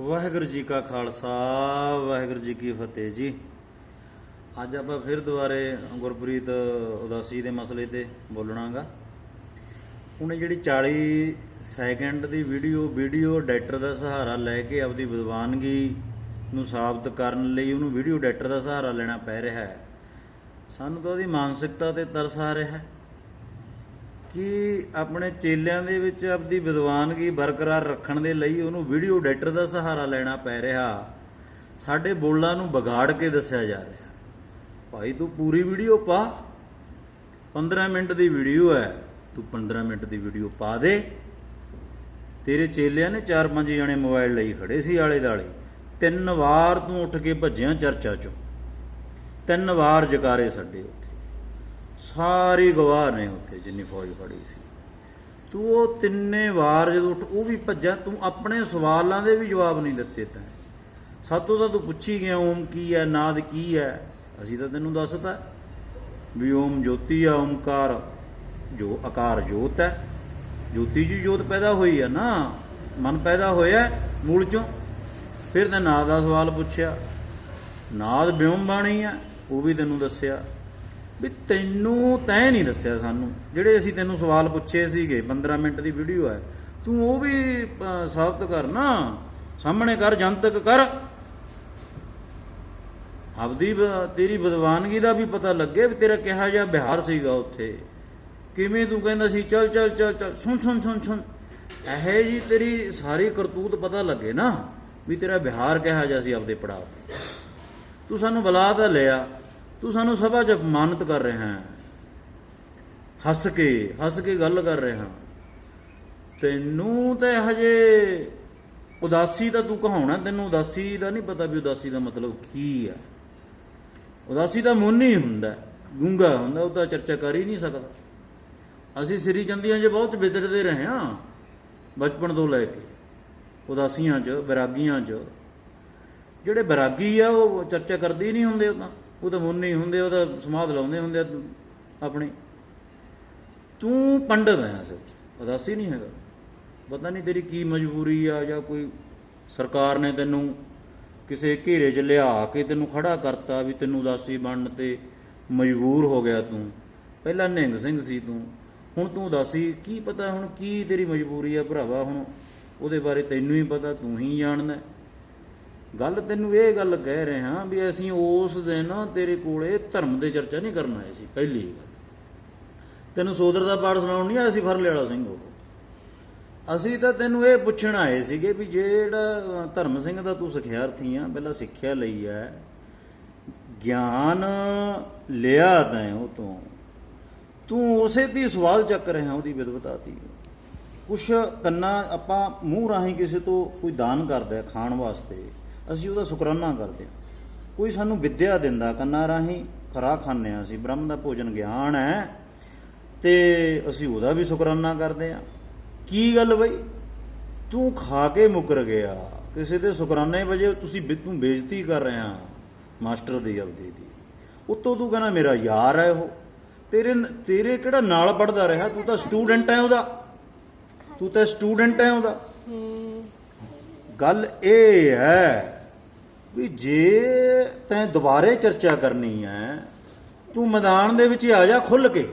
ਵਾਹਿਗੁਰੂ ਜੀ ਕਾ ਖਾਲਸਾ, ਵਾਹਿਗੁਰੂ ਜੀ ਕੀ ਫਤਿਹ ਜੀ। ਅੱਜ ਆਪਾਂ ਫਿਰ ਦੁਬਾਰੇ ਗੁਰਪ੍ਰੀਤ ਉਦਾਸੀ ਦੇ ਮਸਲੇ ਤੇ ਬੋਲਣਾਗਾ। ਉਹਨੇ ਜਿਹੜੀ 40 ਸੈਕਿੰਡ ਦੀ ਵੀਡੀਓ ਵੀਡੀਓ ਡਾਇਰੈਕਟਰ ਦਾ ਸਹਾਰਾ ਲੈ ਕੇ ਆਪਦੀ ਵਿਦਵਾਨਗੀ ਨੂੰ ਸਾਬਤ ਕਰਨ ਲਈ ਉਹਨੂੰ ਵੀਡੀਓ ਡਾਇਰੈਕਟਰ ਦਾ ਸਹਾਰਾ ਲੈਣਾ ਪੈ ਰਿਹਾ ਹੈ। ਸਾਨੂੰ ਤਾਂ ਉਹਦੀ ਮਾਨਸਿਕਤਾ ਤੇ ਤਰਸ ਆ ਰਿਹਾ ਹੈ। ਕਿ ਆਪਣੇ ਚੇਲਿਆਂ ਦੇ ਵਿੱਚ ਆਪਦੀ ਵਿਦਵਾਨਗੀ ਬਰਕਰਾਰ ਰੱਖਣ ਦੇ ਲਈ ਉਹਨੂੰ ਵੀਡੀਓ ਡਾਇਰੈਕਟਰ ਦਾ ਸਹਾਰਾ ਲੈਣਾ ਪੈ ਰਿਹਾ। ਸਾਡੇ ਬੋਲਾਂ ਨੂੰ ਵਿਗਾੜ ਕੇ ਦੱਸਿਆ ਜਾ ਰਿਹਾ। ਭਾਈ ਤੂੰ ਪੂਰੀ ਵੀਡੀਓ ਪਾ। 15 ਮਿੰਟ ਦੀ ਵੀਡੀਓ ਹੈ। ਤੂੰ 15 ਮਿੰਟ ਦੀ ਵੀਡੀਓ ਪਾ ਦੇ। ਤੇਰੇ ਚੇਲਿਆਂ ਨੇ ਚਾਰ ਪੰਜ ਜਣੇ ਮੋਬਾਈਲ ਲਈ ਖੜੇ ਸੀ ਆਲੇ ਦਾਲੇ ਤਿੰਨ ਵਾਰ ਤੂੰ ਉੱਠ ਕੇ ਭੱਜਿਆ ਚਰਚਾ ਚੋਂ। ਤਿੰਨ ਵਾਰ ਜਕਾਰੇ ਛੱਡੇ ਉੱਥੇ। ਸਾਰੇ ਗਵਾਹ ਨੇ ਉੱਥੇ ਜਿੰਨੀ ਫੌਜ ਫੜੀ ਸੀ। ਤੂੰ ਉਹ ਤਿੰਨੇ ਵਾਰ ਜਦੋਂ ਉੱਠ ਉਹ ਵੀ ਭੱਜਾ, ਤੂੰ ਆਪਣੇ ਸਵਾਲਾਂ ਦੇ ਵੀ ਜਵਾਬ ਨਹੀਂ ਦਿੱਤੇ ਤੈਂ। ਸਾਤੋਂ ਤਾਂ ਤੂੰ ਪੁੱਛੀ ਗਿਆ, ਓਮ ਕੀ ਹੈ, ਨਾਦ ਕੀ ਹੈ? ਅਸੀਂ ਤਾਂ ਤੈਨੂੰ ਦੱਸਤਾ ਵੀ ਓਮ ਜੋਤੀ ਆ, ਓਮਕਾਰ ਜੋ ਆਕਾਰ ਜੋਤ ਹੈ। ਜੋਤੀ ਜੀ ਜੋਤ ਪੈਦਾ ਹੋਈ ਹੈ ਨਾ, ਮਨ ਪੈਦਾ ਹੋਇਆ ਮੂਲ ਚੋਂ। ਫਿਰ ਤੇ ਨਾਦ ਦਾ ਸਵਾਲ ਪੁੱਛਿਆ। ਨਾਦ ਬਿਉਮ ਬਾਣੀ ਆ, ਉਹ ਵੀ ਤੈਨੂੰ ਦੱਸਿਆ। ਵੀ ਤੈਨੂੰ ਤੈਂ ਨਹੀਂ ਦੱਸਿਆ ਸਾਨੂੰ। ਜਿਹੜੇ ਅਸੀਂ ਤੈਨੂੰ ਸਵਾਲ ਪੁੱਛੇ ਸੀਗੇ 15 ਮਿੰਟ ਦੀ ਵੀਡੀਓ ਹੈ, ਤੂੰ ਉਹ ਵੀ ਸਾਬਤ ਕਰ ਨਾ। ਸਾਹਮਣੇ ਕਰ, ਜਨਤਕ ਕਰ। ਆਪਦੀ ਤੇਰੀ ਵਿਦਵਾਨਗੀ ਦਾ ਵੀ ਪਤਾ ਲੱਗੇ ਵੀ ਤੇਰਾ ਕਿਹਾ ਜਿਹਾ ਬਿਹਾਰ ਸੀਗਾ ਉੱਥੇ। ਕਿਵੇਂ ਤੂੰ ਕਹਿੰਦਾ ਸੀ, ਚੱਲ ਚੱਲ ਚੱਲ ਚੱਲ, ਸੁਣ ਸੁਣ ਸੁਣ ਸੁਣ। ਇਹ ਜੀ ਤੇਰੀ ਸਾਰੀ ਕਰਤੂਤ ਪਤਾ ਲੱਗੇ ਨਾ ਵੀ ਤੇਰਾ ਬਿਹਾਰ ਕਿਹਾ ਜਿਹਾ ਸੀ ਆਪਦੇ ਪੜਾਅ ਤੇ। ਤੂੰ ਸਾਨੂੰ ਬੁਲਾ ਤਾਂ ਲਿਆ। ਤੂੰ ਸਾਨੂੰ ਸਭਾ 'ਚ ਅਪਮਾਨਿਤ ਕਰ ਰਿਹਾ ਹੈ। ਹੱਸ ਕੇ ਹੱਸ ਕੇ ਗੱਲ ਕਰ ਰਿਹਾ। ਤੈਨੂੰ ਤੇ ਹਜੇ ਉਦਾਸੀ ਦਾ ਤੂੰ ਕਹਾਉਣਾ, ਤੈਨੂੰ ਉਦਾਸੀ ਦਾ ਨਹੀਂ ਪਤਾ ਵੀ ਉਦਾਸੀ ਦਾ ਮਤਲਬ ਕੀ ਹੈ ਉਦਾਸੀ ਦਾ ਮਨ ਹੁੰਦਾ ਗੁੰਗਾ ਹੁੰਦਾ, ਉਹ ਤਾਂ ਚਰਚਾ ਕਰ ਹੀ ਨਹੀਂ ਸਕਦਾ। ਅਸੀਂ ਸ੍ਰੀ ਚੰਦੀਆਂ 'ਚ ਬਹੁਤ ਵਿਚਰਦੇ ਰਹੇ ਹਾਂ, ਬਚਪਨ ਤੋਂ ਲੈ ਕੇ। ਉਦਾਸੀਆਂ 'ਚ, ਵਿਰਾਗੀਆਂ 'ਚ। ਜਿਹੜੇ ਵਿਰਾਗੀ ਆ, ਉਹ ਚਰਚਾ ਕਰਦੇ ਹੀ ਨਹੀਂ ਹੁੰਦੇ ਉਹ ਉਹ ਤਾਂ ਮੁੰਨੀ ਹੁੰਦੇ, ਉਹ ਤਾਂ ਸਮਾਧ ਲਾਉਂਦੇ ਹੁੰਦੇ ਆ ਆਪਣੀ। ਤੂੰ ਪੰਡਤ ਹੈ ਅਸਲ ਉਦਾਸੀ ਨਹੀਂ ਹੈਗਾ। ਪਤਾ ਨਹੀਂ ਤੇਰੀ ਕੀ ਮਜਬੂਰੀ ਆ ਜਾਂ ਕੋਈ ਸਰਕਾਰ ਨੇ ਤੈਨੂੰ ਕਿਸੇ ਘੇਰੇ 'ਚ ਲਿਆ ਕੇ ਤੈਨੂੰ ਖੜਾ ਕਰਤਾ ਵੀ ਤੈਨੂੰ ਉਦਾਸੀ ਬਣਨ ਤੇ ਮਜਬੂਰ ਹੋ ਗਿਆ ਤੂੰ। ਪਹਿਲਾਂ ਨਿਹੰਗ ਸਿੰਘ ਸੀ ਤੂੰ। ਹੁਣ ਤੂੰ ਉਦਾਸੀ ਕੀ ਪਤਾ ਹੁਣ ਕੀ ਤੇਰੀ ਮਜਬੂਰੀ ਆ ਭਰਾਵਾ, ਹੁਣ ਉਹਦੇ ਬਾਰੇ ਤੈਨੂੰ ਹੀ ਪਤਾ, ਤੂੰ ਹੀ ਜਾਣਦਾ। ਗੱਲ ਤੈਨੂੰ ਇਹ ਗੱਲ ਕਹਿ ਰਹੇ ਹਾਂ ਵੀ ਅਸੀਂ ਉਸ ਦਿਨ ਤੇਰੇ ਕੋਲੇ ਧਰਮ ਦੇ ਚਰਚਾ ਨਹੀਂ ਕਰਨ ਆਏ ਸੀ, ਪਹਿਲੀ ਗੱਲ। ਤੈਨੂੰ ਸੋਦਰ ਦਾ ਪਾਠ ਸੁਣਾਉਣ ਨਹੀਂ ਆਇਆ ਸੀ, ਫਰਲੇ ਵਾਲਾ ਸਿੰਘ ਉਹ? ਅਸੀਂ ਤਾਂ ਤੈਨੂੰ ਇਹ ਪੁੱਛਣ ਆਏ ਸੀਗੇ ਵੀ ਜਿਹੜਾ ਧਰਮ ਸਿੰਘ ਦਾ ਤੂੰ ਸਿਖਿਆਰਥੀ ਆ, ਪਹਿਲਾਂ ਸਿੱਖਿਆ ਲਈ ਹੈ ਗਿਆਨ ਲਿਆ ਤੈਂ ਉਹ ਤੋਂ। ਤੂੰ ਉਸੇ ਦੀ ਸਵਾਲ ਚੱਕ ਰਿਹਾ ਉਹਦੀ ਵਿਦਵਤਾ ਦੀ ਕੁਛ ਕੰਨਾ ਆਪਾਂ ਮੂੰਹ ਰਾਹੀਂ ਕਿਸੇ ਤੋਂ ਕੋਈ ਦਾਨ ਕਰਦਾ ਖਾਣ ਵਾਸਤੇ ਅਸੀਂ ਉਹਦਾ ਸ਼ੁਕਰਾਨਾ ਕਰਦੇ ਹਾਂ। ਕੋਈ ਸਾਨੂੰ ਵਿੱਦਿਆ ਦਿੰਦਾ ਕੰਨਾਂ ਰਾਹੀਂ ਖਰਾ ਖਾਂਦੇ ਹਾਂ ਅਸੀਂ ਬ੍ਰਹਮ ਦਾ ਭੋਜਨ ਗਿਆਨ ਹੈ ਤੇ ਅਸੀਂ ਉਹਦਾ ਵੀ ਸ਼ੁਕਰਾਨਾ ਕਰਦੇ ਹਾਂ। ਕੀ ਗੱਲ ਬਈ? ਤੂੰ ਖਾ ਕੇ ਮੁਕਰ ਗਿਆ। ਕਿਸੇ ਦੇ ਸ਼ੁਕਰਾਨੇ ਵਜੇ ਤੁਸੀਂ ਤੂੰ ਬੇਇੱਜ਼ਤੀ ਕਰ ਰਿਹਾ ਮਾਸਟਰ ਦੀ ਆਪਦੀ ਦੀ। ਉੱਤੋਂ ਤੂੰ ਕਹਿੰਦਾ ਮੇਰਾ ਯਾਰ ਹੈ ਉਹ। ਤੇਰੇ ਤੇਰੇ ਕਿਹੜਾ ਨਾਲ ਪੜਦਾ ਰਿਹਾ? ਤੂੰ ਤਾਂ ਸਟੂਡੈਂਟ ਹੈ ਉਹਦਾ। ਤੂੰ ਤਾਂ ਸਟੂਡੈਂਟ ਹੈ ਉਹਦਾ। ਗੱਲ ਇਹ ਹੈ ਵੀ ਜੇ ਤੈਂ ਦੁਬਾਰੇ ਚਰਚਾ ਕਰਨੀ ਹੈ, ਤੂੰ ਮੈਦਾਨ ਦੇ ਵਿੱਚ ਆ ਜਾ ਖੁੱਲ ਕੇ।